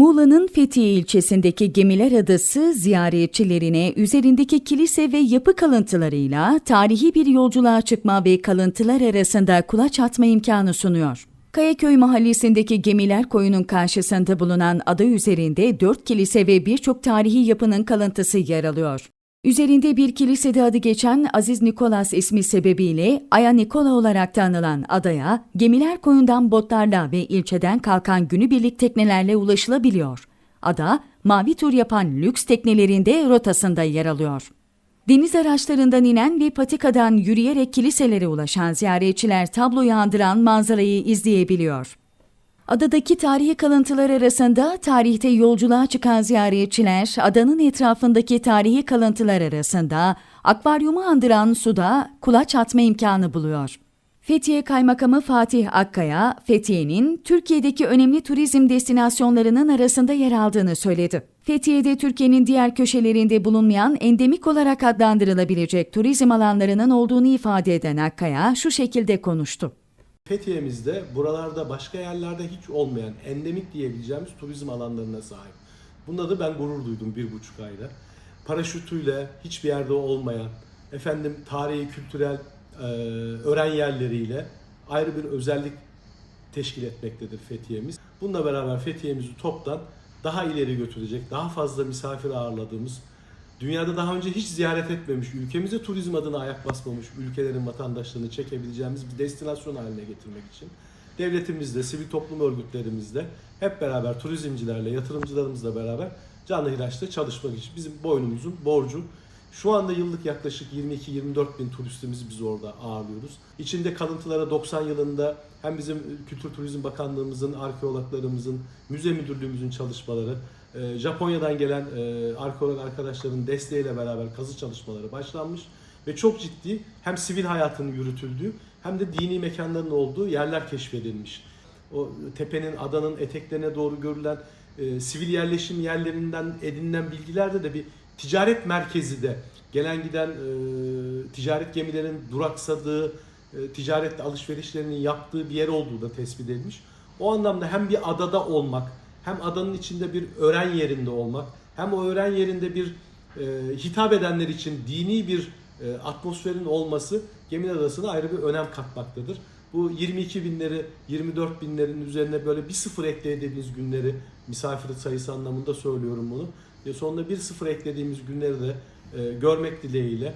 Muğla'nın Fethiye ilçesindeki Gemiler Adası ziyaretçilerine üzerindeki kilise ve yapı kalıntılarıyla tarihi bir yolculuğa çıkma ve kalıntılar arasında kulaç atma imkanı sunuyor. Kayaköy mahallesindeki Gemiler Koyu'nun karşısında bulunan ada üzerinde dört kilise ve birçok tarihi yapının kalıntısı yer alıyor. Üzerinde bir kilisede adı geçen Aziz Nikolas ismi sebebiyle Aya Nikola olarak da anılan adaya gemiler koyundan botlarla ve ilçeden kalkan günübirlik teknelerle ulaşılabiliyor. Ada, mavi tur yapan lüks teknelerinde rotasında yer alıyor. Deniz araçlarından inen ve patikadan yürüyerek kiliselere ulaşan ziyaretçiler tabloyu andıran manzarayı izleyebiliyor. Adadaki tarihi kalıntılar arasında tarihte yolculuğa çıkan ziyaretçiler adanın etrafındaki tarihi kalıntılar arasında akvaryumu andıran suda kulaç atma imkanı buluyor. Fethiye Kaymakamı Fatih Akkaya, Fethiye'nin Türkiye'deki önemli turizm destinasyonlarının arasında yer aldığını söyledi. Fethiye'de Türkiye'nin diğer köşelerinde bulunmayan endemik olarak adlandırılabilecek turizm alanlarının olduğunu ifade eden Akkaya şu şekilde konuştu. Fethiye'mizde buralarda başka yerlerde hiç olmayan endemik diyebileceğimiz turizm alanlarına sahip. Bunda da ben gurur duydum bir buçuk ayda. Paraşütüyle hiçbir yerde olmayan, efendim tarihi, kültürel e, öğren yerleriyle ayrı bir özellik teşkil etmektedir Fethiye'miz. Bununla beraber Fethiye'mizi toptan daha ileri götürecek, daha fazla misafir ağırladığımız, dünyada daha önce hiç ziyaret etmemiş, ülkemize turizm adına ayak basmamış ülkelerin vatandaşlarını çekebileceğimiz bir destinasyon haline getirmek için devletimizle, sivil toplum örgütlerimizle hep beraber turizmcilerle, yatırımcılarımızla beraber canlı ilaçta çalışmak için bizim boynumuzun borcu. Şu anda yıllık yaklaşık 22-24 bin turistimizi biz orada ağırlıyoruz. İçinde kalıntılara 90 yılında hem bizim Kültür Turizm Bakanlığımızın, arkeologlarımızın, müze müdürlüğümüzün çalışmaları, e, Japonya'dan gelen e, arkeolog arkadaşların desteğiyle beraber kazı çalışmaları başlanmış ve çok ciddi hem sivil hayatın yürütüldüğü hem de dini mekanların olduğu yerler keşfedilmiş. O tepenin, adanın eteklerine doğru görülen e, sivil yerleşim yerlerinden edinilen bilgilerde de bir ticaret merkezi de gelen giden e, ticaret gemilerinin duraksadığı, e, ticaret alışverişlerinin yaptığı bir yer olduğu da tespit edilmiş. O anlamda hem bir adada olmak, hem adanın içinde bir öğren yerinde olmak, hem o öğren yerinde bir e, hitap edenler için dini bir e, atmosferin olması Gemiler Adası'na ayrı bir önem katmaktadır. Bu 22 binleri, 24 binlerin üzerine böyle bir sıfır eklediğimiz günleri, misafir sayısı anlamında söylüyorum bunu. Ve sonunda bir sıfır eklediğimiz günleri de e, görmek dileğiyle